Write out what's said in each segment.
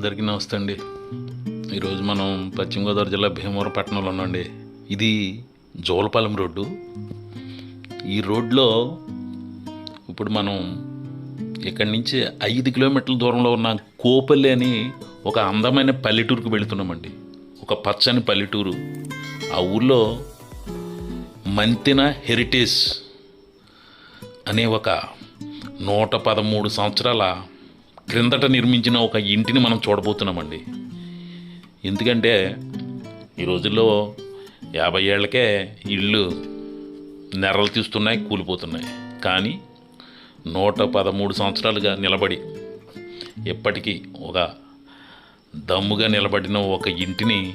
అందరికీ నమస్తే అండి. ఈరోజు మనం పశ్చిమ గోదావరి జిల్లా భీమవరం పట్టణంలో ఉన్నాండి ఇది జోలపాలెం రోడ్డు. ఈ రోడ్లో ఇప్పుడు మనం ఇక్కడి నుంచి ఐదు కిలోమీటర్ల దూరంలో ఉన్న కోపల్లి అని ఒక అందమైన పల్లెటూరుకు వెళుతున్నామండి. ఒక పచ్చని పల్లెటూరు. ఆ ఊర్లో మంతెన హెరిటేజ్ అనే ఒక నూట పదమూడు సంవత్సరాల క్రిందట నిర్మించిన ఒక ఇంటిని మనం చూడబోతున్నామండి. ఎందుకంటే ఈ రోజుల్లో యాభై ఏళ్ళకే ఇళ్ళు నెరలు తీస్తున్నాయి కూలిపోతున్నాయి. కానీ నూట పదమూడు సంవత్సరాలుగా నిలబడి ఎప్పటికీ ఒక దమ్ముగా నిలబడిన ఒక ఇంటిని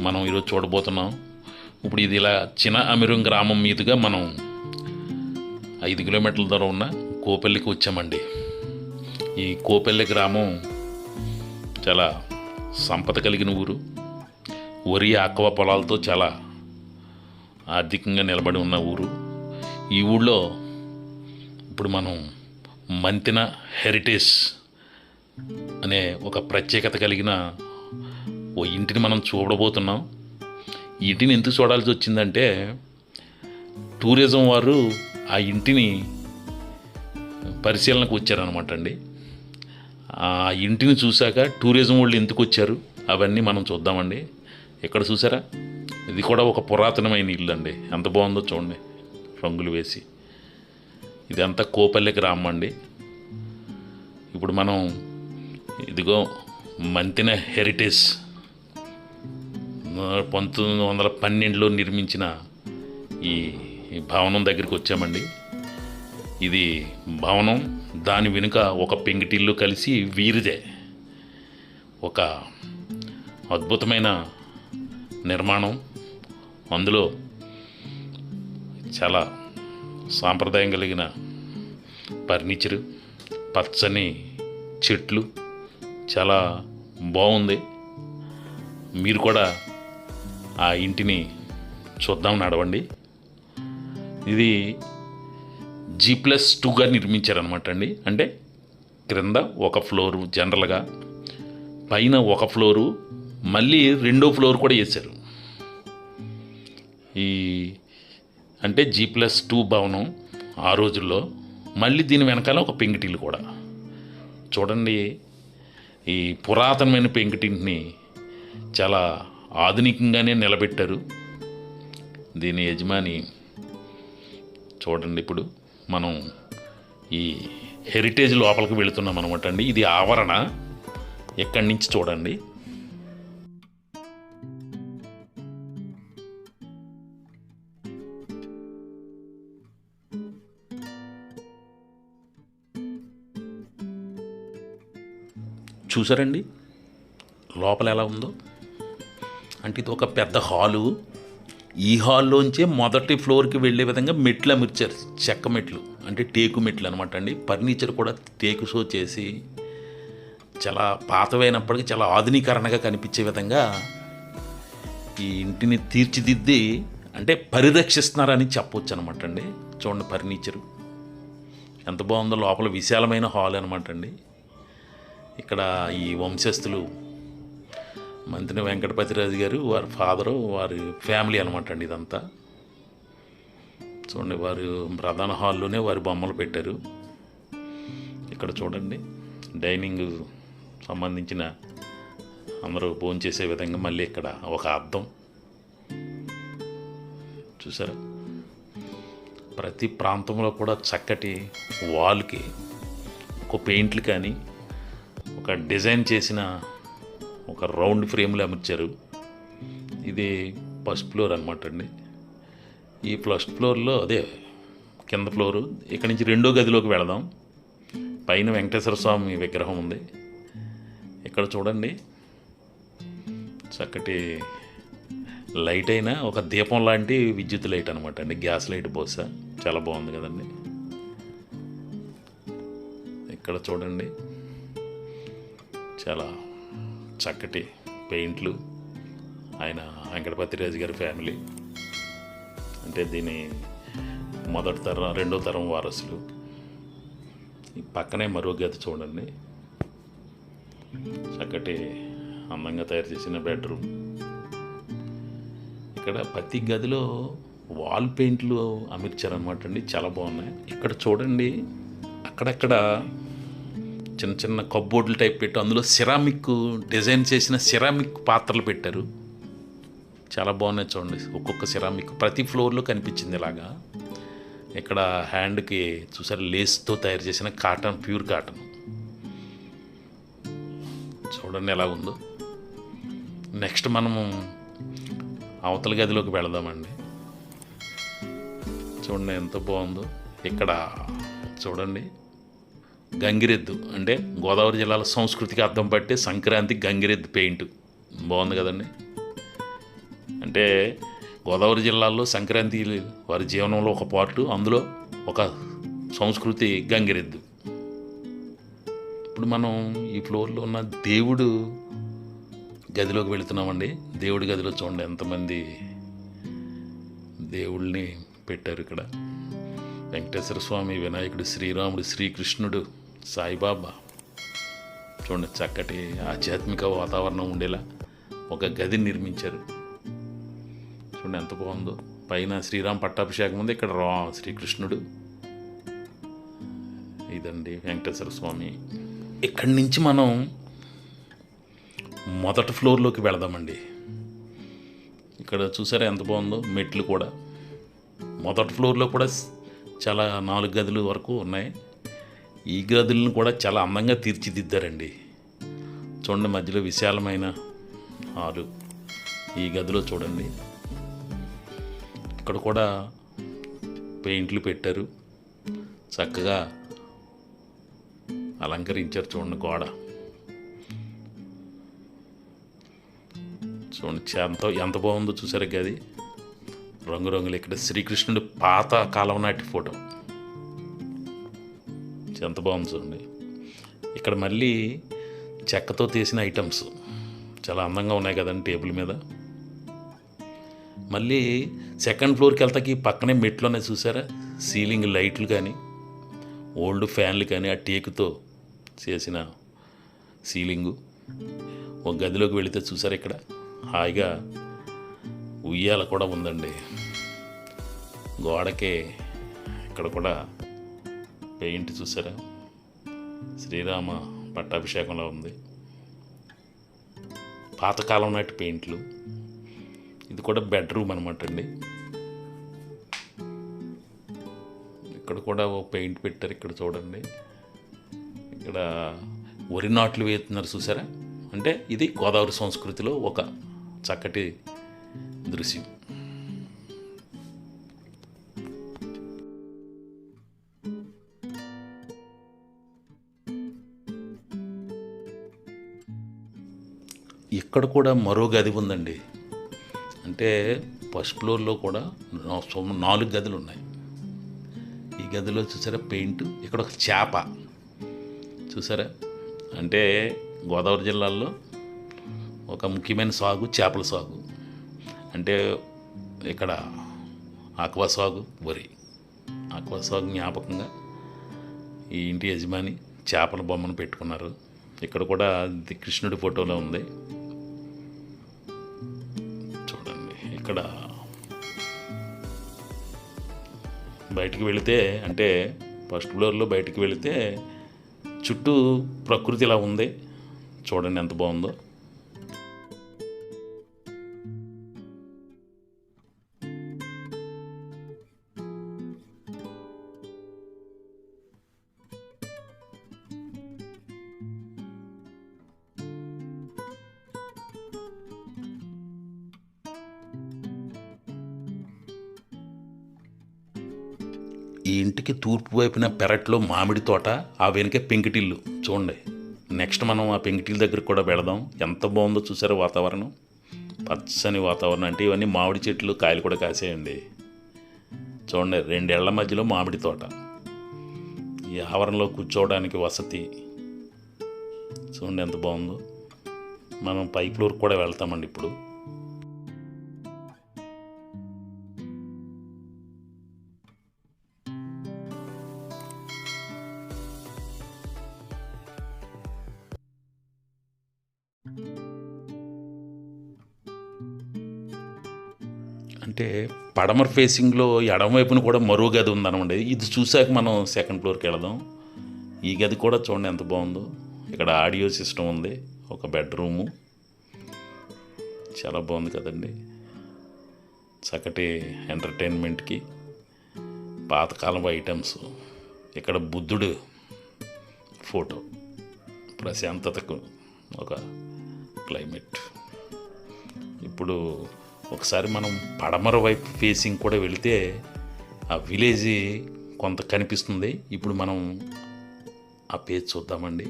మనం ఈరోజు చూడబోతున్నాం. ఇప్పుడు ఇది ఇలా చిన్న అమిరం గ్రామం మీదుగా మనం ఐదు కిలోమీటర్ల దూరం ఉన్న కోపల్లికి వచ్చామండి. ఈ కోపెల్లె గ్రామం చాలా సంపద కలిగిన ఊరు. వరి ఆక్వ పొలాలతో చాలా ఆర్థికంగా నిలబడి ఉన్న ఊరు. ఈ ఊళ్ళో ఇప్పుడు మనం మంతిన హెరిటేజ్ అనే ఒక ప్రత్యేకత కలిగిన ఓ ఇంటిని మనం చూడబోతున్నాం. ఇంటిని ఎందుకు చూడాల్సి వచ్చిందంటే టూరిజం వారు ఆ ఇంటిని పరిశీలనకు వచ్చారనమాట అండి. ఆ ఇంటిని చూశాక టూరిజం వాళ్ళు ఎందుకు వచ్చారు? అవన్నీ మనం చూద్దామండి. ఇక్కడ చూసారా ఇది కూడా ఒక పురాతనమైన ఇల్లు అండి ఎంత బాగుందో చూడండి. రంగులు వేసి. ఇదంతా కోపల్లి గ్రామం అండి. ఇప్పుడు మనం ఇదిగో మంతిన హెరిటేజ్ పంతొమ్మిది వందల పన్నెండులో నిర్మించిన ఈ ఈ భవనం దగ్గరికి వచ్చామండి. ఇది భవనం. దాని వెనుక ఒక పెంకిటిల్లు కలిసి వీరిదే. ఒక అద్భుతమైన నిర్మాణం. అందులో చాలా సాంప్రదాయం కలిగిన ఫర్నిచరు పచ్చని చెట్లు చాలా బాగుంది. మీరు కూడా ఆ ఇంటిని చూద్దాం నడవండి. ఇది జీ ప్లస్ టూగా నిర్మించారనమాట అండి. అంటే క్రింద ఒక ఫ్లోరు జనరల్గా పైన ఒక ఫ్లోరు మళ్ళీ రెండో ఫ్లోర్ కూడా వేశారు ఈ అంటే జీ ప్లస్ టూ భవనం ఆ రోజుల్లో మళ్ళీ దీని వెనకాల ఒక పెంకిటిల్లు కూడా. చూడండి ఈ పురాతనమైన పెంకిటింటిని చాలా ఆధునికంగానే నిలబెట్టారు. దీని యజమాని చూడండి ఇప్పుడు. మనం ఈ హెరిటేజ్ లోపలికి వెళుతున్నాం అనమాట అండి. ఇది ఆవరణ. ఎక్కడి నుంచి చూడండి. చూసారండి? లోపల ఎలా ఉందో? అంటే ఇది ఒక పెద్ద హాలు. ఈ హాల్లోంచే మొదటి ఫ్లోర్కి వెళ్ళే విధంగా మెట్లు అమర్చారు చెక్క మెట్లు అంటే టేకు మెట్లు అనమాట అండి. ఫర్నిచర్ కూడా టేకు షో చేసి చాలా పాతవైనప్పటికీ చాలా ఆధునీకరణగా కనిపించే విధంగా ఈ ఇంటిని తీర్చిదిద్ది అంటే పరిరక్షిస్తున్నారని చెప్పొచ్చు అనమాట అండి. చూడండి ఫర్నిచరు. ఎంత బాగుందో లోపల విశాలమైన హాల్ అనమాట అండి. ఇక్కడ ఈ వంశస్థులు మంత్రి వెంకటపతిరాజు గారు వారి ఫాదరు వారి ఫ్యామిలీ అనమాట అండి ఇదంతా. చూడండి వారు ప్రధాన హాల్లోనే వారి బొమ్మలు పెట్టారు. ఇక్కడ చూడండి డైనింగ్ సంబంధించిన అందరూ భోంచేసే విధంగా మళ్ళీ ఇక్కడ ఒక అద్దం. చూసారా? ప్రతి ప్రాంతంలో కూడా చక్కటి వాల్కి ఒక పెయింట్లు కానీ ఒక డిజైన్ చేసిన ఒక రౌండ్ ఫ్రేమ్లో అమర్చారు. ఇది ఫస్ట్ ఫ్లోర్ అనమాట అండి. ఈ ఫస్ట్ ఫ్లోర్లో అదే కింద ఫ్లోరు ఇక్కడ నుంచి రెండో గదిలోకి వెళదాం. పైన వెంకటేశ్వర స్వామి విగ్రహం ఉంది. ఇక్కడ చూడండి చక్కటి లైట్ అయినా ఒక దీపం లాంటి విద్యుత్ లైట్ అనమాట అండి. గ్యాస్ లైట్ బహుశా. చాలా బాగుంది కదండి. ఇక్కడ చూడండి చాలా చక్కటి పెయింట్లు. ఆయన వెంకటపతిరాజు గారి ఫ్యామిలీ. అంటే దీని మొదటి తరం రెండో తరం వారసులు. ఈ పక్కనే మరో గది చూడండి. చక్కటి అందంగా తయారు చేసిన బెడ్రూమ్. ఇక్కడ ప్రతి గదిలో వాల్ పెయింట్లు అమర్చారనమాట అండి. చాలా బాగున్నాయి. ఇక్కడ చూడండి అక్కడక్కడ చిన్న చిన్న కబ్బోర్డులు టైప్ పెట్టి అందులో సిరామిక్ డిజైన్ చేసిన సిరామిక్ పాత్రలు పెట్టారు. చాలా బాగున్నాయి చూడండి ఒక్కొక్క సిరామిక్ ప్రతి ఫ్లోర్లో కనిపించింది ఇలాగా. ఇక్కడ హ్యాండ్కి చూసారు లేస్తో తయారు చేసిన కాటన్ ప్యూర్ కాటన్ చూడండి ఎలా ఉందో. నెక్స్ట్ మనము అవతల గదిలోకి వెళదామండి. చూడండి ఎంత బాగుందో. ఇక్కడ చూడండి. గంగిరెద్దు అంటే గోదావరి జిల్లాలో సంస్కృతికి అర్థం పట్టే సంక్రాంతి గంగిరెద్దు పెయింట్. బాగుంది కదండి? అంటే గోదావరి జిల్లాలో సంక్రాంతి వారి జీవనంలో ఒక పాటు అందులో ఒక సంస్కృతి గంగిరెద్దు. ఇప్పుడు మనం ఈ ఫ్లోర్లో ఉన్న దేవుడు గదిలోకి వెళుతున్నామండి. దేవుడి గదిలో చూడండి ఎంతమంది దేవుళ్ళని పెట్టారు ఇక్కడ. వెంకటేశ్వర స్వామి వినాయకుడు శ్రీరాముడు శ్రీకృష్ణుడు. సాయిబాబా. చూడండి చక్కటి ఆధ్యాత్మిక వాతావరణం ఉండేలా ఒక గది నిర్మించారు. చూడండి ఎంత బాగుందో. పైన శ్రీరామ్ పట్టాభిషేకం ఉంది ఇక్కడ రా శ్రీకృష్ణుడు. ఇదండి వెంకటేశ్వర స్వామి. ఇక్కడి నుంచి మనం మొదటి ఫ్లోర్లోకి వెళదామండి. ఇక్కడ చూసారా ఎంత బాగుందో? మెట్లు కూడా. మొదటి ఫ్లోర్లో కూడా చాలా నాలుగు గదులు వరకు ఉన్నాయి. ఈ గదులను కూడా చాలా అందంగా తీర్చిదిద్దారండి. చూడండి మధ్యలో విశాలమైన హాలు. ఈ గదిలో చూడండి. ఇక్కడ కూడా పెయింట్లు పెట్టారు. చక్కగా అలంకరించారు చూడండి గోడ. చూడండి ఎంత ఎంత బాగుందో చూసారు గది. రంగురంగులు ఇక్కడ శ్రీకృష్ణుడు పాత కాలం నాటి ఫోటో. ఎంత బాగుంది చూడండి. ఇక్కడ మళ్ళీ చెక్కతో తీసిన ఐటమ్స్ చాలా అందంగా ఉన్నాయి కదండి టేబుల్ మీద. మళ్ళీ సెకండ్ ఫ్లోర్కి వెళ్తాకి పక్కనే మెట్లు ఉన్నాయి చూసారా? సీలింగ్ లైట్లు కానీ ఓల్డ్ ఫ్యాన్లు కానీ ఆ టేకుతో చేసిన సీలింగు ఒక గదిలోకి వెళితే చూసారా ఇక్కడ? హాయిగా ఉయ్యాల కూడా ఉందండి. గోడకి ఇక్కడ కూడా పెయింట్ చూసారా? శ్రీరామ పట్టాభిషేకంలో ఉంది. పాతకాలం నాటి పెయింట్లు. ఇది కూడా బెడ్రూమ్ అనమాట అండి. ఇక్కడ కూడా ఓ పెయింట్ పెట్టారు ఇక్కడ చూడండి. ఇక్కడ వరి నాట్లు వేస్తున్నారు చూసారా? అంటే ఇది గోదావరి సంస్కృతిలో ఒక చక్కటి దృశ్యం. ఇక్కడ కూడా మరో గది ఉందండి. అంటే ఫస్ట్ ఫ్లోర్లో కూడా సుమ- నాలుగు గదులు ఉన్నాయి. ఈ గదిలో చూసారా పెయింట్ ఇక్కడ ఒక చేప. చూసారా? అంటే గోదావరి జిల్లాలో ఒక ముఖ్యమైన సాగు చేపల సాగు. అంటే ఇక్కడ ఆక్వా సాగు వరి. ఆక్వా సాగు జ్ఞాపకంగా ఈ ఇంటి యజమాని చేపల బొమ్మను పెట్టుకున్నారు. ఇక్కడ కూడా కృష్ణుడి ఫోటోలో ఉంది. ఇక్కడ బయటికి వెళితే అంటే ఫస్ట్ ఫ్లోర్లో బయటికి వెళితే చుట్టూ ప్రకృతి ఇలా ఉంది. చూడండి ఎంత బాగుందో. ఈ ఇంటికి తూర్పు వైపున పెరట్లో మామిడి తోట ఆ వెనుక పెంకిటిల్లు. చూడండి నెక్స్ట్ మనం ఆ పెంకిటిల్ దగ్గరికి కూడా వెళదాం. ఎంత బాగుందో చూసారో వాతావరణం? పచ్చని వాతావరణం అంటే ఇవన్నీ మామిడి చెట్లు కాయలు కూడా కాసేయండి. చూడండి రెండేళ్ళ మధ్యలో మామిడి తోట. ఈ ఆవరణలో కూర్చోవడానికి వసతి. చూడండి ఎంత బాగుందో. మనం పై ఫ్లోర్ కూడా వెళ్తామండి ఇప్పుడు. అంటే పడమర ఫేసింగ్లో ఎడమవైపున కూడా మరో గది ఉందనమాట ఇది చూసాక మనం సెకండ్ ఫ్లోర్కి వెళదాం. ఈ గది కూడా చూడండి ఎంత బాగుందో. ఇక్కడ ఆడియో సిస్టమ్ ఉంది ఒక బెడ్రూము. చాలా బాగుంది కదండి. చక్కటి ఎంటర్టైన్మెంట్కి పాతకాలం ఐటమ్స్. ఇక్కడ బుద్ధుడు ఫోటో ప్రశాంతతకు ఒక క్లైమేట్. ఇప్పుడు ఒకసారి మనం పడమర వైపు ఫేసింగ్ కూడా వెళితే ఆ విలేజ్ కొంత కనిపిస్తుంది. ఇప్పుడు మనం ఆ పేజ్ చూద్దామండి.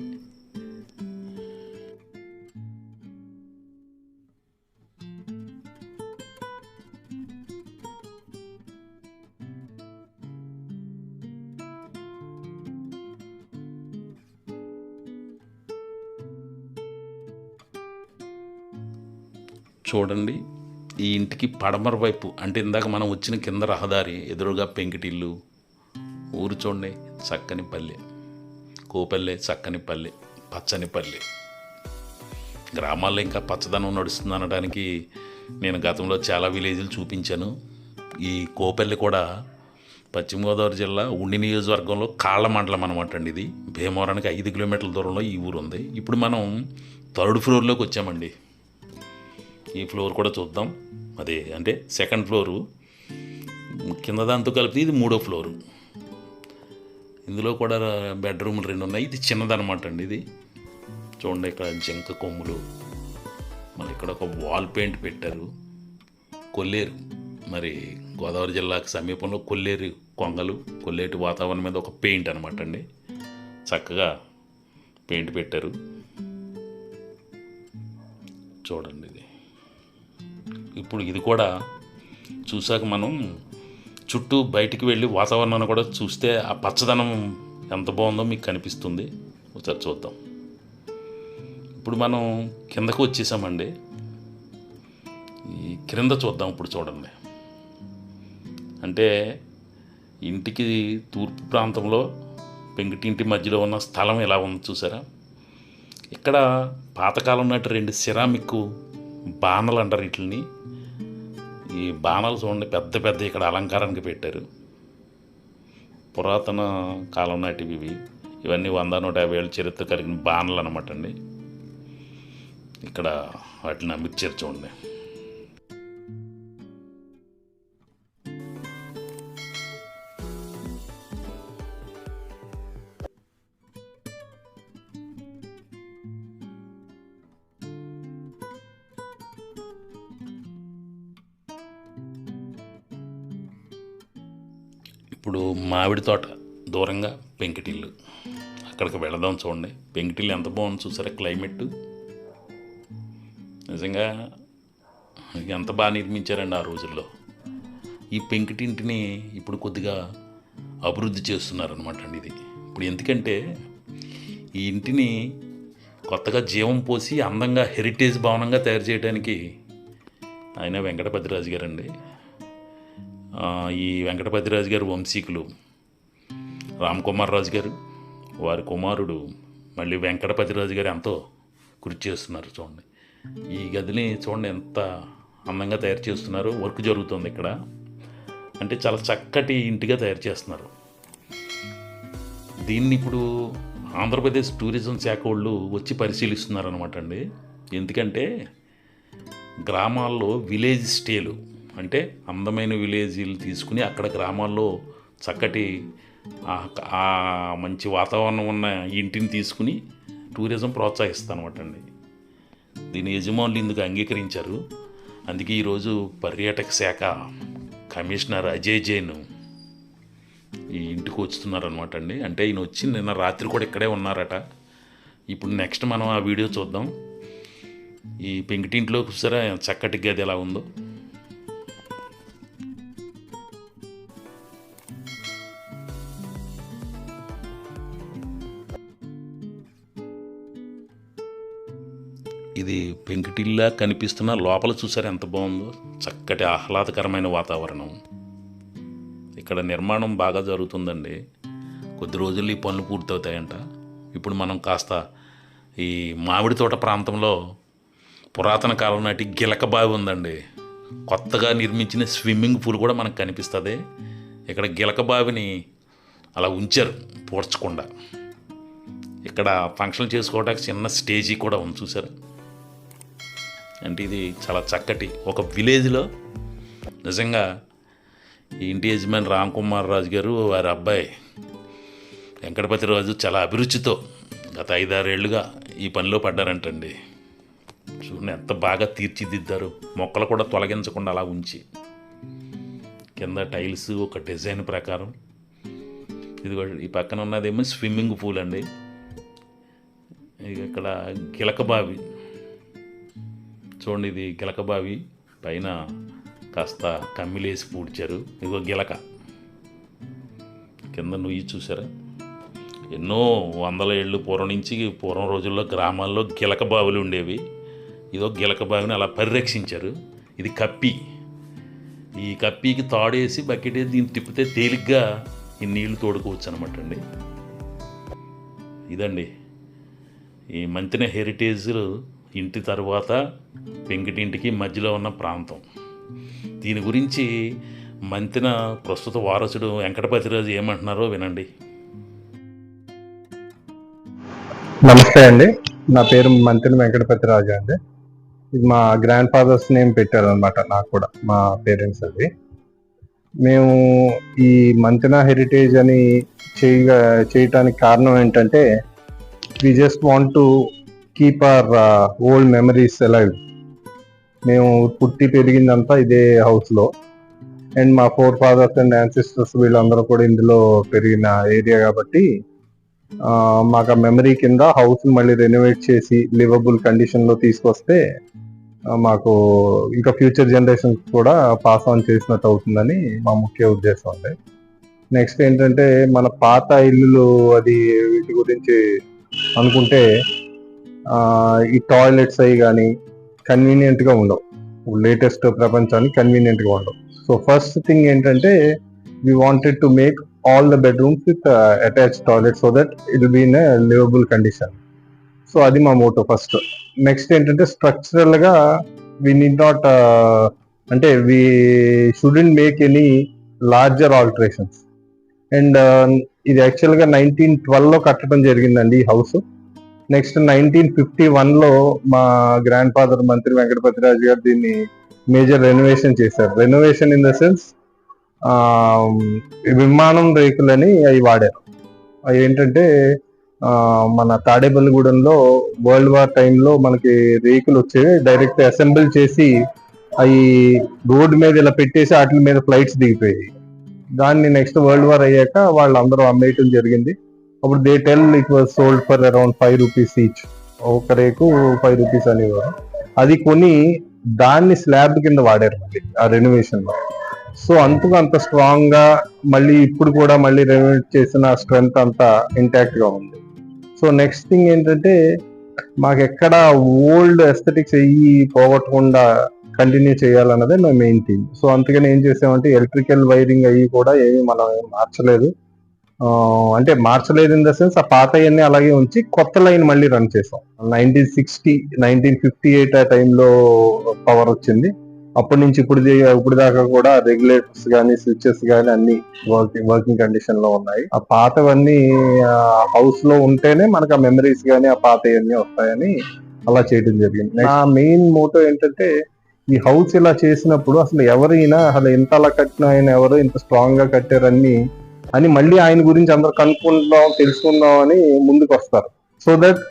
చూడండి. ఈ ఇంటికి పడమర వైపు అంటే ఇందాక మనం వచ్చిన కింద రహదారి ఎదురుగా పెంకిటిల్లు ఊరు చూడండి చక్కని పల్లె కోపల్లె చక్కని పల్లె పచ్చని పల్లె. గ్రామాల్లో ఇంకా పచ్చదనం నడుస్తుంది అనడానికి నేను గతంలో చాలా విలేజ్లు చూపించాను. ఈ కోపల్లి కూడా పశ్చిమ గోదావరి జిల్లా ఉండి నియోజకవర్గంలో కాళ్ళ మండలం అనమాట అండి ఇది. భీమవరానికి ఐదు కిలోమీటర్ల దూరంలో ఈ ఊరు ఉంది. ఇప్పుడు మనం థర్డ్ ఫ్లోర్లోకి వచ్చామండి. ఈ ఫ్లోర్ కూడా చూద్దాం. అదే అంటే సెకండ్ ఫ్లోరు. కింద దాంతో కలిపి ఇది మూడో ఫ్లోరు. ఇందులో కూడా బెడ్రూమ్లు రెండు ఉన్నాయి. ఇది చిన్నదనమాట అండి ఇది. చూడండి ఇక్కడ జింక కొమ్ములు. మళ్ళీ ఇక్కడ ఒక వాల్ పెయింట్ పెట్టారు. కొల్లేరు. మరి గోదావరి జిల్లాకు సమీపంలో కొల్లేరు కొంగలు కొల్లేటి వాతావరణం మీద ఒక పెయింట్ అనమాట అండి. చక్కగా పెయింట్ పెట్టారు. చూడండి. ఇప్పుడు ఇది కూడా చూసాక మనం చుట్టూ బయటికి వెళ్ళి వాతావరణాన్ని కూడా చూస్తే ఆ పచ్చదనం ఎంత బాగుందో మీకు కనిపిస్తుంది. ఒకసారి చూద్దాం. ఇప్పుడు మనం కిందకు వచ్చేసామండి. ఈ క్రింద చూద్దాం ఇప్పుడు చూడండి. అంటే ఇంటికి తూర్పు ప్రాంతంలో పెంకుటింటి మధ్యలో ఉన్న స్థలం ఎలా ఉంది చూసారా? ఇక్కడ పాతకాలం నాటి రెండు సిరామిక్ బాణలు అంటారు వీటిని ఈ బాణాలు చూడండి పెద్ద పెద్ద ఇక్కడ అలంకారానికి పెట్టారు. పురాతన కాలం నాటివి ఇవి. ఇవన్నీ వంద నూట యాభై ఏళ్ళ చరిత్ర కలిగిన బాణలు అనమాట అండి. ఇక్కడ వాటిని అమర్చారు చూడండి. ఇప్పుడు మామిడి తోట దూరంగా పెంకిటిల్లు అక్కడికి వెళదాం చూడండి. పెంకిటిల్లు ఎంత బాగుంది చూసారా క్లైమేట్? నిజంగా ఎంత బాగా నిర్మించారండి ఆ రోజుల్లో. ఈ పెంకిటింటిని ఇప్పుడు కొద్దిగా అభివృద్ధి చేస్తున్నారనమాట అండి ఇది. ఇప్పుడు ఎందుకంటే ఈ ఇంటిని కొత్తగా జీవం పోసి అందంగా హెరిటేజ్ భవనంగా తయారు చేయడానికి ఆయన వెంకటపతిరాజు గారండి. ఈ వెంకటపతిరాజు గారు వంశీకులు రామకుమార్ రాజు గారు వారి కుమారుడు మళ్ళీ వెంకటపతిరాజు గారు ఎంతో కృషి చేస్తున్నారు చూడండి. ఈ గదిని చూడండి ఎంత అందంగా తయారు చేస్తున్నారు. వర్క్ జరుగుతుంది ఇక్కడ. అంటే చాలా చక్కటి ఇంటిగా తయారు చేస్తున్నారు. దీన్ని ఇప్పుడు ఆంధ్రప్రదేశ్ టూరిజం శాఖ వాళ్ళు వచ్చి పరిశీలిస్తున్నారు అనమాట అండి. ఎందుకంటే గ్రామాల్లో విలేజ్ స్టేలు అంటే అందమైన విలేజీలు తీసుకుని అక్కడ గ్రామాల్లో చక్కటి ఆ- మంచి వాతావరణం ఉన్న ఇంటిని తీసుకుని టూరిజం ప్రోత్సహిస్తానమాట అండి. దీని యజమానులు ఇందుకు అంగీకరించారు. అందుకే ఈరోజు పర్యాటక శాఖ కమిషనర్ అజయ్ జైన్ ఈ ఇంటికి వస్తున్నారనమాట అండి. అంటే ఈయన వచ్చి నిన్న రాత్రి కూడా ఇక్కడే ఉన్నారట. ఇప్పుడు నెక్స్ట్ మనం ఆ వీడియో చూద్దాం. ఈ పెంకిటింట్లో చూసారా చక్కటి గది ఎలా ఉందో. ఇది పెంకిటిల్లా కనిపిస్తున్న లోపల చూసారు ఎంత బాగుందో? చక్కటి ఆహ్లాదకరమైన వాతావరణం. ఇక్కడ నిర్మాణం బాగా జరుగుతుందండి. కొద్ది రోజుల్లో ఈ పనులు పూర్తవుతాయంట. ఇప్పుడు మనం కాస్త ఈ మామిడి తోట ప్రాంతంలో పురాతన కాలం నాటి గిలక బావి ఉందండి. కొత్తగా నిర్మించిన స్విమ్మింగ్ పూల్ కూడా మనకు కనిపిస్తుంది. ఇక్కడ గిలక బావిని అలా ఉంచారు పూడ్చకుండా ఇక్కడ ఫంక్షన్ చేసుకోవడానికి చిన్న స్టేజీ కూడా ఉంది చూసారు? అంటే ఇది చాలా చక్కటి ఒక విలేజ్లో. నిజంగా ఈ ఇంటి యజమాని రామ్ కుమార్ రాజు గారు వారి అబ్బాయి వెంకటపతి రాజు చాలా అభిరుచితో గత ఐదారేళ్ళుగా ఈ పనిలో పడ్డారంటండి. చూడండి ఎంత బాగా తీర్చిదిద్దారు. మొక్కలు కూడా తొలగించకుండా అలా ఉంచి. కింద టైల్స్ ఒక డిజైన్ ప్రకారం. ఇది ఈ పక్కన ఉన్నదేమో స్విమ్మింగ్ పూల్ అండి ఇక్కడ గిలక బావి. చూడండి ఇది గిలక బావి. పైన కాస్త కమ్మిలేసి పూడ్చారు. ఇదిగో గిలక. కింద నుయ్యి చూసారా? ఎన్నో వందల ఏళ్ళు పూర్వం నుంచి పూర్వం రోజుల్లో గ్రామాల్లో గిలక బావులు ఉండేవి. ఇదో గిలక బావిని అలా పరిరక్షించారు. ఇది కప్పి. ఈ కప్పికి తాడేసి బకెట్ వేసి దీన్ని తిప్పితే తేలిగ్గా ఈ నీళ్ళు తోడుకోవచ్చు అనమాట అండి. ఇదండి. ఈ మంతిన హెరిటేజ్ ఇంటి తరువాత పెంకిటింటికి మధ్యలో ఉన్న ప్రాంతం. దీని గురించి మంతిన ప్రస్తుత వారసుడు వెంకటపతిరాజు ఏమంటున్నారో వినండి. నమస్తే అండి. నా పేరు మంతిన వెంకటపతిరాజు అండి. ఇది మా గ్రాండ్ ఫాదర్స్ నేమ్ పెట్టారనమాట నాకు కూడా మా పేరెంట్స్ అది. మేము ఈ మంతిన హెరిటేజ్ అని చేయ చేయటానికి కారణం ఏంటంటే we just want to keep our old memories alive మేము పుట్టి పెరిగిందంతా ఇదే హౌస్లో అండ్ మా ఫోర్ ఫాదర్స్ అండ్ యాన్సిస్టర్స్ వీళ్ళందరూ కూడా ఇందులో పెరిగిన ఏరియా కాబట్టి మాకు ఆ మెమరీ కింద హౌస్ మళ్ళీ రెనోవేట్ చేసి లివబుల్ కండిషన్లో తీసుకొస్తే మాకు ఇంకా ఫ్యూచర్ జనరేషన్ కూడా పాస్ ఆన్ చేసినట్టు అవుతుందని మా ముఖ్య ఉద్దేశం అండి. నెక్స్ట్ ఏంటంటే మన పాత ఇల్లులు అది వీటి గురించి అనుకుంటే ఈ టాయిలెట్స్ అవి కానీ కన్వీనియంట్గా ఉండవు. లేటెస్ట్ ప్రపంచానికి కన్వీనియంట్గా ఉండవు. సో ఫస్ట్ థింగ్ ఏంటంటే we wanted to make all the bedrooms with attach toilet so that it it will livable condition so అది మా మోటో ఫస్ట్ నెక్స్ట్ ఏంటంటే స్ట్రక్చరల్గా వి నీడ్ నాట్ అంటే we shouldn't make any larger alterations and ఇది యాక్చువల్గా nineteen ట్వెల్వ్లో కట్టడం జరిగిందండి ఈ హౌస్ నెక్స్ట్ నైన్టీన్ ఫిఫ్టీ వన్లో మా గ్రాండ్ ఫాదర్ మంత్రి వెంకటపతిరాజు గారు దీన్ని మేజర్ రెనోవేషన్ చేశారు. రెనోవేషన్ ఇన్ ద సెన్స్ విమానం రేకులని అవి వాడారు. అవి ఏంటంటే మన తాడేపల్లిగూడెంలో వరల్డ్ వార్ టైంలో మనకి రేకులు వచ్చేవి. డైరెక్ట్ అసెంబుల్ చేసి అవి రోడ్డు మీద ఇలా పెట్టేసి వాటి మీద ఫ్లైట్స్ దిగిపోయాయి దాన్ని నెక్స్ట్ వరల్డ్ వార్ అయ్యాక వాళ్ళందరూ అమ్మేయటం జరిగింది. అప్పుడు they tell it was sold for around five rupees each ఒక రేకు ఫైవ్ రూపీస్ అనేవారు. అది కొని దాన్ని స్లాబ్ కింద వాడారు మళ్ళీ ఆ రెనోవేషన్లో. సో అంతకు అంత స్ట్రాంగ్గా మళ్ళీ ఇప్పుడు కూడా మళ్ళీ రెనోవేట్ చేసిన స్ట్రెంగ్త్ అంతా ఇంటాక్ట్గా ఉంది. సో నెక్స్ట్ థింగ్ ఏంటంటే మాకు ఎక్కడ ఓల్డ్ ఎస్థెటిక్స్ అయ్యి పోగొట్టకుండా కంటిన్యూ చేయాలన్నదే మా మెయిన్ థీమ్ సో అందుకని ఏం చేసామంటే ఎలక్ట్రికల్ వైరింగ్ అయ్యి కూడా ఏమి మనం ఏం మార్చలేదు. అంటే మార్చలేదు ఇన్ ద సెన్స్ ఆ పాత అన్ని అలాగే ఉంచి కొత్త లైన్ మళ్ళీ రన్ చేసాం. Nineteen sixty nineteen fifty eight ఆ టైంలో పవర్ వచ్చింది. అప్పటి నుంచి ఇప్పుడు ఇప్పుడు దాకా కూడా రెగ్యులేటర్స్ కానీ స్విచెస్ కానీ అన్ని వర్కింగ్ వర్కింగ్ కండిషన్లో ఉన్నాయి. ఆ పాతవన్నీ హౌస్లో ఉంటేనే మనకు ఆ మెమరీస్ కానీ ఆ పాత పాతవన్నీ వస్తాయని అలా చేయడం జరిగింది. నా మెయిన్ మోటో ఏంటంటే ఈ హౌస్ ఇలా చేసినప్పుడు అసలు ఎవరైనా అసలు ఎంత అలా కట్టిన ఆయన ఎవరు ఇంత స్ట్రాంగ్గా కట్టారని అని మళ్ళీ ఆయన గురించి అందరూ కనుక్కుందాం తెలుసుకుందాం అని ముందుకు వస్తారు సో దట్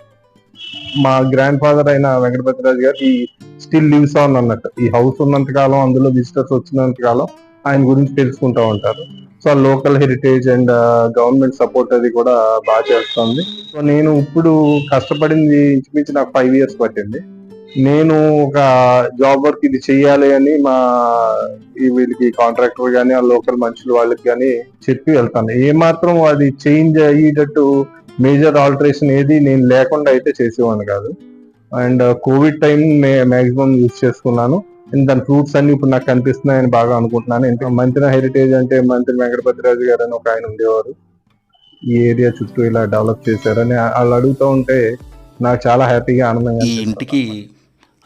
మా గ్రాండ్ ఫాదర్ అయిన వెంకటపతిరాజు గారు ఈ స్టిల్ లివ్స్ ఆన్ అన్నట్టు. ఈ హౌస్ ఉన్నంత కాలం అందులో విజిటర్స్ వచ్చినంత కాలం ఆయన గురించి తెలుసుకుంటా ఉంటారు. So local heritage and government support అది కూడా బాగా చేస్తుంది. సో నేను ఇప్పుడు కష్టపడింది ఇంచుమించు నాకు ఫైవ్ ఇయర్స్ పట్టింది. నేను ఒక జాబ్ వర్క్ ఇది చెయ్యాలి అని మా ఈ వీళ్ళకి కాంట్రాక్టర్ గానీ ఆ లోకల్ మనుషులు వాళ్ళకి కానీ చెప్పి వెళ్తాను. ఏ మాత్రం అది చేంజ్ అయ్యేటట్టు మేజర్ ఆల్టరేషన్ ఏది నేను లేకుండా అయితే చేసేవాడిని కాదు. And covid time maximum use చేసుకున్నాను. అండ్ దాని ఫ్రూట్స్ అన్ని ఇప్పుడు నాకు కనిపిస్తున్నాయని బాగా అనుకుంటున్నాను. ఎందుకంటే మంత్రి హెరిటేజ్ అంటే మంత్రి వెంకటపతిరాజు గారు అని ఒక ఆయన ఉండేవారు. ఈ ఏరియా చుట్టూ ఇలా డెవలప్ చేశారని వాళ్ళు అడుగుతూ ఉంటే నాకు చాలా హ్యాపీగా ఆనందంగా ఈ. ఇంటికి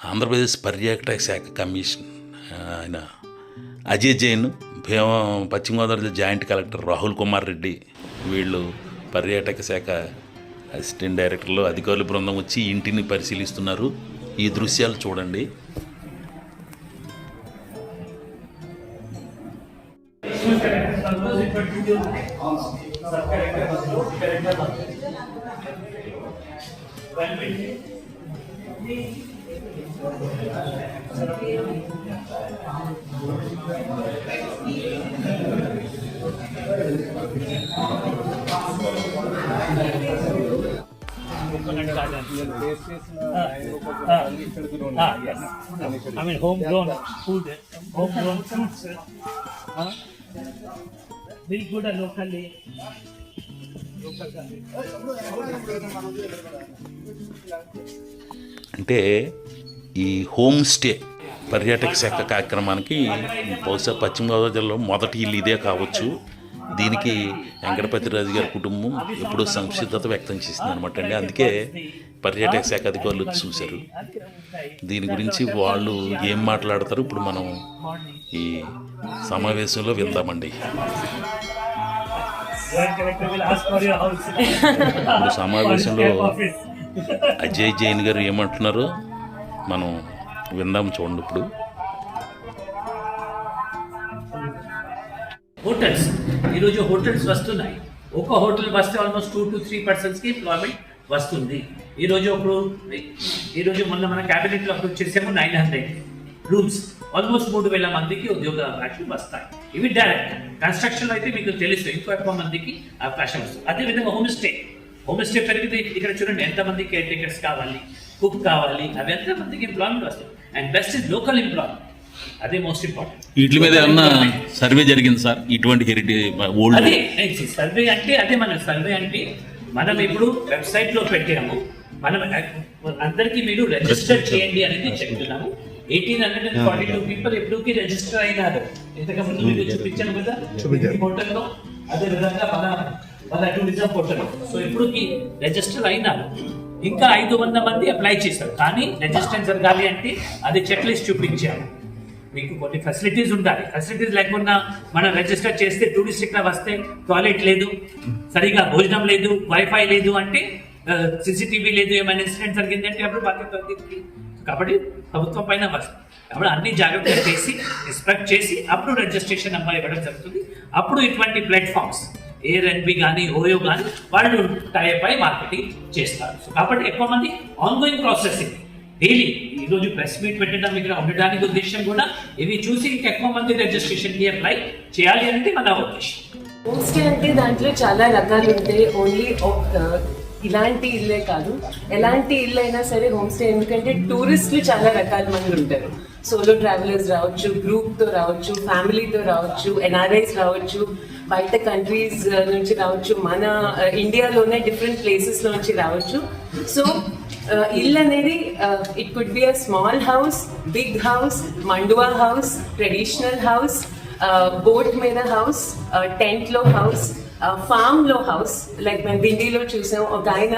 ఆంధ్రప్రదేశ్ పర్యాటక శాఖ కమిషన్ ఆయన అజయ్ జైన్ భీమ పశ్చిమ గోదావరి జాయింట్ కలెక్టర్ రాహుల్ కుమార్ రెడ్డి వీళ్ళు పర్యాటక శాఖ అసిస్టెంట్ డైరెక్టర్లు అధికారుల బృందం వచ్చి ఇంటిని పరిశీలిస్తున్నారు ఈ దృశ్యాలు చూడండి Ah. I mean, homegrown food, homegrown fruits. Huh? Very good uh, locally. అంటే ఈ హోమ్ స్టే పర్యాటక శాఖ కార్యక్రమానికి బహుశా పశ్చిమ గోదావరి జిల్లాలో మొదటి ఇల్లు ఇదే కావచ్చు. దీనికి వెంకటపతిరాజు గారి కుటుంబం ఎప్పుడూ సంసిద్ధత వ్యక్తం చేసింది అనమాట అండి. అందుకే పర్యాటక శాఖ అధికారులు చూశారు. దీని గురించి వాళ్ళు ఏం మాట్లాడతారు? ఇప్పుడు మనం ఈ సమావేశంలో విందామండి. ఇప్పుడు సమావేశంలో అజయ్ జైన్ గారు ఏమంటున్నారు? మనం విందాం చూడండి ఇప్పుడు. హోటల్స్ ఈరోజు హోటల్స్ వస్తున్నాయి. ఒక హోటల్ వస్తే ఆల్మోస్ట్ టూ టు త్రీ పర్సన్స్కి ఎంప్లాయ్మెంట్ వస్తుంది. ఈరోజు ఇప్పుడు ఈరోజు మొన్న మన క్యాబినెట్లో అప్రూవ్ చేసాము నైన్ హండ్రెడ్ రూమ్స్ ఆల్మోస్ట్ మూడు వేల మందికి ఉద్యోగ అవకాశాలు వస్తాయి. ఇవి డైరెక్ట్ కన్స్ట్రక్షన్ అయితే మీకు తెలుసు ఇంకో ఎక్కువ మందికి అవకాశం వస్తుంది. అదేవిధంగా హోమ్ స్టే హోమ్ స్టే పెరిగితే ఇక్కడ చూడండి ఎంతమంది కేర్ టేకర్స్ కావాలి? కుక్ కావాలి అవి ఎంతమందికి ఎంప్లాయ్మెంట్ వస్తాయి and best is local employment అదే మోస్ట్ ఇంపార్టెంట్ వీటి మీద ఏమన్నా సర్వే జరిగింది సార్? ఇటువంటి హెరిటేజ్ ఓల్డ్ అదే సర్వే అంటే అదే మన సర్వే అంటే మనం ఇప్పుడు వెబ్సైట్లో పెట్టాము. మనం అందరికి మీరు రిజిస్టర్ చేయండి అనేది చెప్తున్నాము. Eighteen hundred and forty two people ఎప్పుడుకి register అయినారు. ఇంతకు ముందు మీకు చూపించాను కదా? పోర్టల్లో అదే విధంగా మన మన టూరిజం పోర్టల్ సో ఇప్పుడుకి రిజిస్టర్ అయినారు. ఇంకా ఐదు వంద మంది అప్లై చేశారు. కానీ రిజిస్టర్ జరగాలి అంటే అది చెక్ లిస్ట్ చూపించాము మీకు కొన్ని ఫెసిలిటీస్ ఉండాలి. ఫెసిలిటీస్ లేకుండా మనం రిజిస్టర్ చేస్తే టూరిస్ట్ ఇక్కడ వస్తే టాయిలెట్ లేదు సరిగా భోజనం లేదు వైఫై లేదు అంటే సీసీటీవీ లేదు ఏమైనా ఇన్సిడెంట్ జరిగిందంటే అప్పుడు బాధ్యత అవుతుంది. కాబట్టి ప్రభుత్వం పైన కాబట్టి అన్ని జాగ్రత్తలు చేసి ఇన్స్పెక్ట్ చేసి అప్పుడు రిజిస్ట్రేషన్ నెంబర్ ఇవ్వడం జరుగుతుంది. అప్పుడు ఇటువంటి ప్లాట్ఫామ్స్ ఎయిర్ కానీ ఓయో కానీ వాళ్ళు టైప్ అయి మార్కెటింగ్ చేస్తారు. సో కాబట్టి ఎక్కువ మంది ఆన్గోయింగ్ ప్రాసెసింగ్ డైలీ ఈ రోజు ప్రెస్ మీట్ పెట్టడం ఇక్కడ ఉండడానికి ఉద్దేశం కూడా ఇవి చూసి ఇంకెక్కువ మంది రిజిస్ట్రేషన్కి అప్లై చేయాలి అనేది మన ఉద్దేశం. హోమ్స్టే అంటే దాంట్లో చాలా రకాలు ఉంటాయి. ఓన్లీ ఇలాంటి ఇల్లే కాదు. ఎలాంటి ఇల్లు అయినా సరే హోమ్ స్టే ఎందుకంటే టూరిస్టులు చాలా రకాల మంది ఉంటారు. సోలో ట్రావెలర్స్ రావచ్చు గ్రూప్తో రావచ్చు ఫ్యామిలీతో రావచ్చు ఎన్ఆర్ఐస్ రావచ్చు. బయట కంట్రీస్ uh, నుంచి రావచ్చు మన ఇండియాలోనే డిఫరెంట్ ప్లేసెస్ నుంచి రావచ్చు. సో uh, ఇల్లు అనేది it could be a small house big house మండువా house traditional house boat మీద హౌస్ టెంట్ uh, లో హౌస్ ఫామ్లో హౌస్ లైక్ మేము దిండిలో చూసాం ఒక ఆయన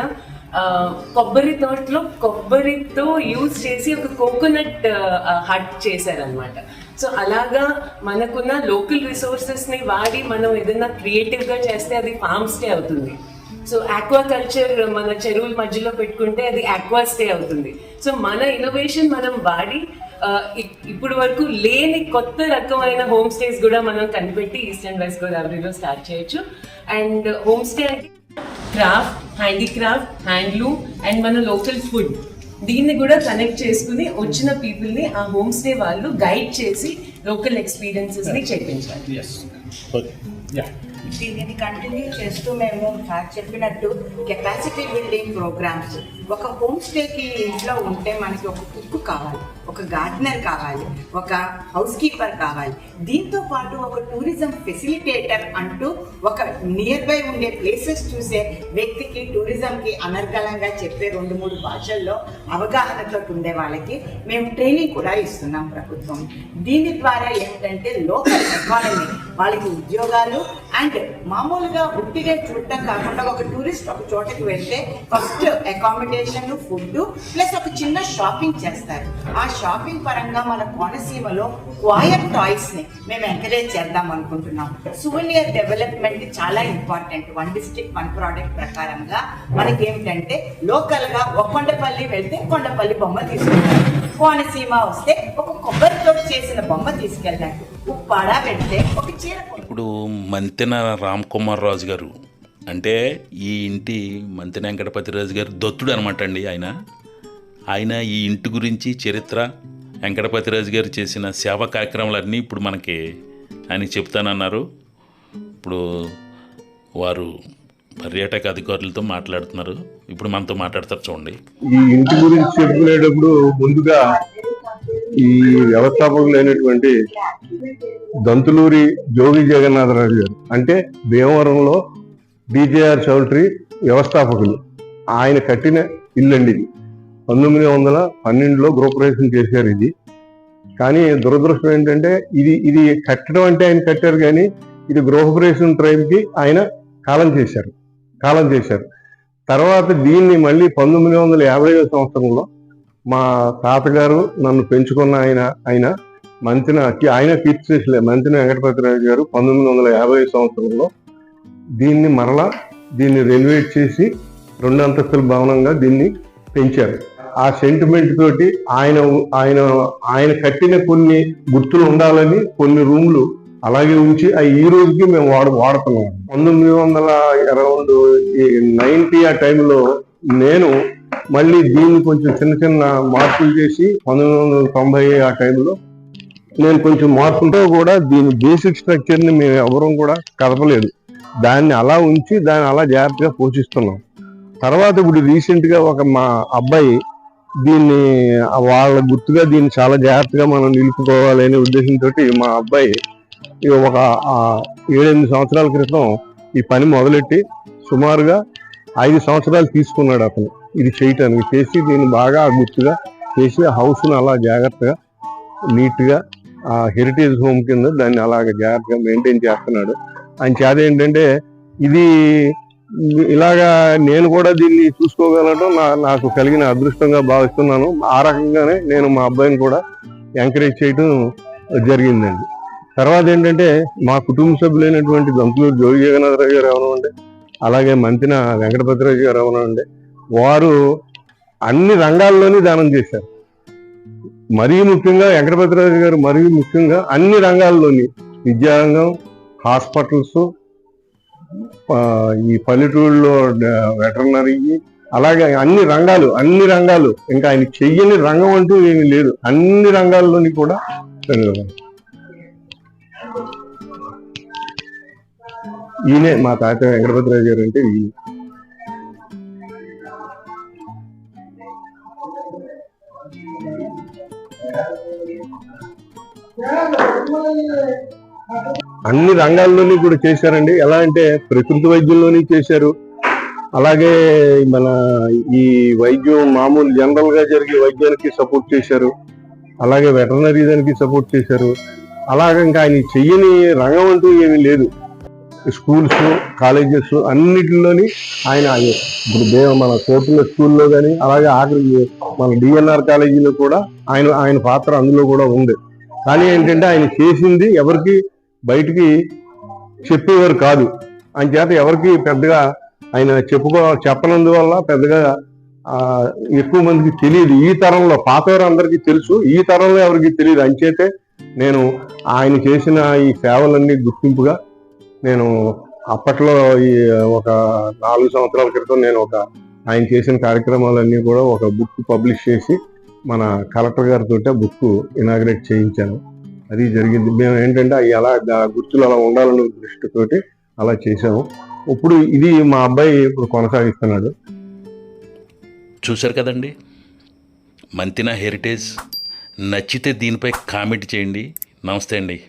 కొబ్బరి తోటలో కొబ్బరితో యూజ్ చేసి ఒక కోకోనట్ హట్ చేశారనమాట సో అలాగా మనకున్న లోకల్ రిసోర్సెస్ని వాడి మనం ఏదైనా క్రియేటివ్గా చేస్తే అది ఫామ్ స్టే అవుతుంది. సో ఆక్వా కల్చర్ మన చెరువుల మధ్యలో పెట్టుకుంటే అది ఆక్వా స్టే అవుతుంది. సో మన ఇన్నోవేషన్ మనం వాడి ఇప్పుడు వరకు లేని కొత్త రకమైన హోమ్ స్టేస్ కూడా మనం కనిపెట్టి ఈస్ట్ అండ్ వెస్ట్ గోదావరిలో స్టార్ట్ చేయొచ్చు. అండ్ హోమ్ స్టే అంటే క్రాఫ్ట్ హ్యాండీక్రాఫ్ట్ హ్యాండ్లూమ్ అండ్ మన లోకల్ ఫుడ్ దీన్ని కూడా కనెక్ట్ చేసుకుని వచ్చిన పీపుల్ని ఆ హోమ్ స్టే వాళ్ళు గైడ్ చేసి లోకల్ ఎక్స్పీరియన్సెస్ని చేపించాలి. దీనిని కంటిన్యూ చేస్తూ మేము సార్ చెప్పినట్టు కెపాసిటీ బిల్డింగ్ ప్రోగ్రామ్స్ ఒక హోమ్ స్టేకి ఇంట్లో ఉంటే మనకి ఒక కుక్ కావాలి ఒక గార్డెనర్ కావాలి ఒక హౌస్ కీపర్ కావాలి. దీంతో పాటు ఒక టూరిజం ఫెసిలిటేటర్ అంటూ ఒక నియర్ బై ఉండే ప్లేసెస్ చూసే వ్యక్తికి టూరిజంకి అనర్గళంగా చెప్పే రెండు మూడు భాషల్లో అవగాహనతో ఉండే వాళ్ళకి మేము ట్రైనింగ్ కూడా ఇస్తున్నాం ప్రభుత్వం. దీని ద్వారా ఏంటంటే లోకల్ ఎకానమీ వాళ్ళకి ఉద్యోగాలు అండ్ మామూలుగా ఉట్టిగా చూడటం కాకుండా ఒక టూరిస్ట్ ఒక చోటకి వెళ్తే ఫస్ట్ అకామిడేషన్ ఫుడ్ ప్లస్ ఒక చిన్న షాపింగ్ చేస్తారు. ఆ షాపింగ్ పరంగా మన కోనసీమలో క్వాయర్ టాయ్స్ని మేము ఎంకరేజ్ చేద్దాం అనుకుంటున్నాం. సువెనియర్ డెవలప్మెంట్ చాలా important one district one product ప్రకారంగా మనకి ఏమిటంటే లోకల్గా ఒక కొండపల్లి వెళ్తే కొండపల్లి బొమ్మ తీసుకుంటారు. కోనసీమ వస్తే ఒక కొబ్బరితో చేసిన బొమ్మ తీసుకెళ్ళారు ఉప్పాడ వెళ్తే ఒక చీర కొనుక్కుంటారు. ఇప్పుడు మంతెన రామ్ కుమార్ రాజు గారు అంటే ఈ ఇంటి మంతెన వెంకటపతిరాజు గారు దత్తుడు అనమాట అండి ఆయన. ఆయన ఈ ఇంటి గురించి చరిత్ర వెంకటపతిరాజు గారు చేసిన సేవా కార్యక్రమాలన్నీ ఇప్పుడు మనకి ఆయన చెప్తానన్నారు. ఇప్పుడు వారు పర్యాటక అధికారులతో మాట్లాడుతున్నారు. ఇప్పుడు మనతో మాట్లాడతారు చూడండి. ఈ ఇంటి గురించి చెప్పుకునేటప్పుడు ముందుగా ఈ వ్యవస్థాపకులైనటువంటి దంతులూరి జోగి జగన్నాథరాజు గారు. అంటే భీమవరంలో డిజేఆర్ చౌల్ట్రీ వ్యవస్థాపకులు. ఆయన కట్టిన ఇల్లండి ఇది. పంతొమ్మిది వందల పన్నెండులో గృహప్రవేశం చేశారు ఇది. కానీ దురదృష్టం ఏంటంటే ఇది ఇది కట్టడం అంటే ఆయన కట్టారు కానీ ఇది గృహప్రవేశం ట్రైబ్కి ఆయన కాలం చేశారు. కాలం చేశారు. తర్వాత దీన్ని మళ్ళీ పంతొమ్మిది వందల యాభై సంవత్సరంలో మా తాతగారు నన్ను పెంచుకున్న ఆయన ఆయన మంతిన ఆయన కీర్తిశేషులే మంతిన వెంకటపతిరాజు గారు పంతొమ్మిది వందల యాభై సంవత్సరంలో దీన్ని మరలా దీన్ని రెనోవేట్ చేసి రెండు అంతస్తుల భవనంగా దీన్ని పెంచారు. ఆ సెంటిమెంట్ తోటి ఆయన ఆయన ఆయన కట్టిన కొన్ని గుర్తులు ఉండాలని కొన్ని రూములు అలాగే ఉంచి అవి ఈ రోజుకి మేము వాడు వాడుతున్నాం. పంతొమ్మిది వందల అరౌండ్ నైన్టీ ఆ టైంలో నేను మళ్ళీ దీన్ని కొంచెం చిన్న చిన్న మార్పులు చేసి పంతొమ్మిది వందల తొంభై ఆ టైంలో నేను కొంచెం మార్పులతో కూడా దీని బేసిక్ స్ట్రక్చర్ని మేము ఎవరం కూడా కదపలేదు. దాన్ని అలా ఉంచి దాన్ని అలా జాగ్రత్తగా పోషిస్తున్నాం. తర్వాత ఇప్పుడు రీసెంట్గా ఒక మా అబ్బాయి దీన్ని వాళ్ళ గుర్తుగా దీన్ని చాలా జాగ్రత్తగా మనం నిలుపుకోవాలి అనే ఉద్దేశంతో మా అబ్బాయి ఒక ఏడెనిమిది సంవత్సరాల క్రితం ఈ పని మొదలెట్టి సుమారుగా ఐదు సంవత్సరాలు తీసుకున్నాడు అతను. ఇది చేయటానికి. చేసి దీన్ని బాగా గుర్తుగా చేసి హౌస్ను అలా జాగ్రత్తగా నీట్గా ఆ హెరిటేజ్ హోమ్ కింద దాన్ని అలాగ జాగ్రత్తగా మెయింటైన్ చేస్తున్నాడు. ఆయన చేత ఏంటంటే ఇది ఇలాగా నేను కూడా దీన్ని చూసుకోగలగడం నా నాకు కలిగిన అదృష్టంగా భావిస్తున్నాను. ఆ రకంగానే నేను మా అబ్బాయిని కూడా ఎంకరేజ్ చేయడం జరిగిందండి. తర్వాత ఏంటంటే మా కుటుంబ సభ్యులైనటువంటి దంతులూరు జోగి జగన్నాథరావు గారు అవనండి అలాగే మంతిన వెంకటపతిరాజు గారు అవనండి వారు అన్ని రంగాల్లోని దానం చేశారు. మరీ ముఖ్యంగా వెంకటపతిరాజు గారు మరీ ముఖ్యంగా అన్ని రంగాల్లోని విద్యారంగం హాస్పిటల్స్ ఈ పల్లెటూళ్ళలో వెటర్నరీ అలాగే అన్ని రంగాలు అన్ని రంగాలు ఇంకా ఆయన చెయ్యని రంగం అంటూ ఏమీ లేదు. అన్ని రంగాల్లోని కూడా ఈయనే మా తాత వెంకటపతిరాజు గారు అంటే ఈయన. అన్ని రంగాల్లోని కూడా చేశారండి. ఎలా అంటే ప్రకృతి వైద్యంలోని చేశారు. అలాగే మన ఈ వైద్యం మామూలు జనరల్గా జరిగే వైద్యానికి సపోర్ట్ చేశారు. అలాగే వెటర్నరీ దానికి సపోర్ట్ చేశారు. అలాగే ఇంకా ఆయన చెయ్యని రంగం అంటూ ఏమీ లేదు. స్కూల్స్ కాలేజెస్ అన్నిటిలోని ఆయన ఇప్పుడు దే- మన కోర్టుల స్కూల్లో కానీ అలాగే ఆఖరి మన డిఎన్ఆర్ కాలేజీలో కూడా ఆయన ఆయన పాత్ర అందులో కూడా ఉంది. కానీ ఏంటంటే ఆయన చేసింది ఎవరికి బయటికి చెప్పేవారు కాదు. ఆయన చేత ఎవరికి పెద్దగా ఆయన చెప్పుకో చెప్పనందువల్ల పెద్దగా ఎక్కువ మందికి తెలియదు. ఈ తరంలో పాతవారు అందరికీ తెలుసు. ఈ తరంలో ఎవరికి తెలియదు. అంచేతే నేను ఆయన చేసిన ఈ సేవలన్నీ గుర్తింపుగా నేను అప్పట్లో ఈ ఒక నాలుగు సంవత్సరాల క్రితం నేను ఒక ఆయన చేసిన కార్యక్రమాలన్నీ కూడా ఒక బుక్ పబ్లిష్ చేసి మన కలెక్టర్ గారితో బుక్ ఇనాగ్రేట్ చేయించాను. అది జరిగింది. మేము ఏంటంటే అలా గుర్తులు అలా ఉండాలనే దృష్టితోటి అలా చేసాము ఇప్పుడు ఇది మా అబ్బాయి ఇప్పుడు కొనసాగిస్తున్నాడు. చూశారు కదండి? మంతిన హెరిటేజ్. నచ్చితే దీనిపై కామెంట్ చేయండి. నమస్తే అండి.